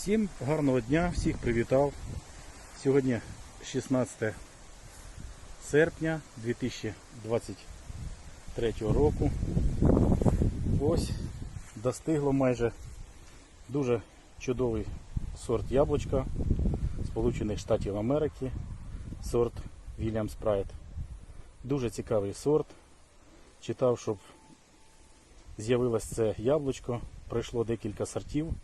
Всім гарного дня, всіх привітав. Сьогодні 16 серпня 2023 року. Ось достигло майже дуже чудовий сорт яблучка Сполучених Штатів Америки, сорт Williams Pride. Дуже цікавий сорт. Читав, щоб з'явилось це яблучко. Пройшло декілька сортів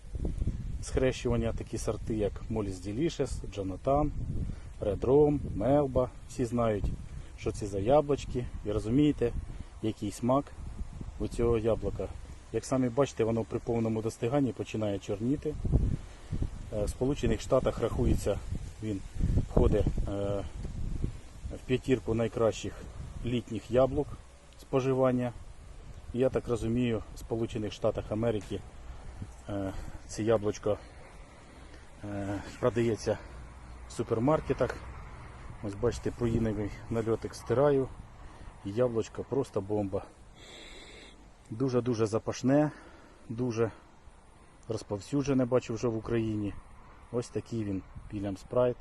схрещування, такі сорти, як Delicious, Jonathan, Red Rom, Melba. Всі знають, що це за яблучки і розумієте, який смак у цього яблука. Як самі бачите, воно при повному достиганні починає чорніти. Е, В Сполучених Штатах рахується, він входить е, в п'ятірку найкращих літніх яблук споживання. Я так розумію, в Сполучених Штатах Америки е, це яблучко е, продається в супермаркетах. Ось бачите, проїновий нальотик стираю. Яблучко просто бомба. Дуже-дуже запашне, дуже розповсюджене, бачу вже в Україні. Ось такий він, Williams Pride.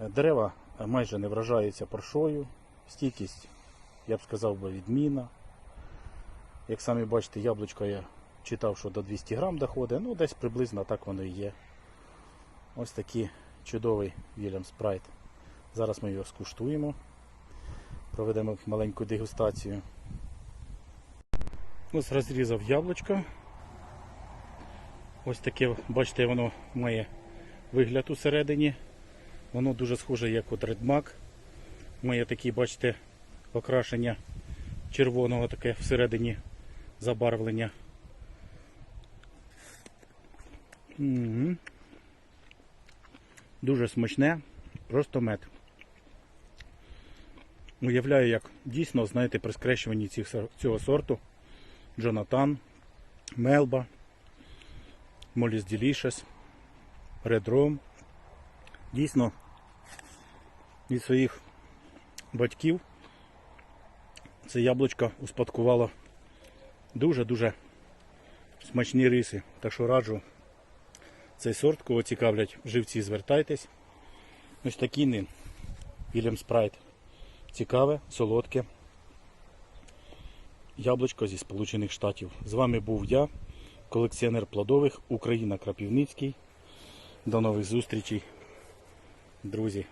Е, Дерева е, майже не вражаються паршою. Стійкість, я б сказав би, відмінна. Як самі бачите, яблучко я читав, що до 200 грам доходить, ну десь приблизно так воно і є. Ось такий чудовий Williams Pride. Зараз ми його скуштуємо. Проведемо маленьку дегустацію. Ось розрізав яблучко. Ось таке, бачите, воно має вигляд усередині. Воно дуже схоже, як от редмак. Має такі, бачите, окрашення червоного таке всередині забарвлення. Угу. Дуже смачне, просто мед. Уявляю, як дійсно, знаєте, при скрещуванні цих, цього сорту Джонатан, Мелба, Моліс Red Rom. Дійсно, від своїх батьків це яблучко успадкувало дуже-дуже смачні риси. Так що раджу цей сорт, кого цікавлять живці, звертайтесь. Ось такий нин. Вільям Спрайт. Цікаве, солодке. Яблучко зі Сполучених Штатів. З вами був я, колекціонер плодових Україна Крапівницький. До нових зустрічей, друзі.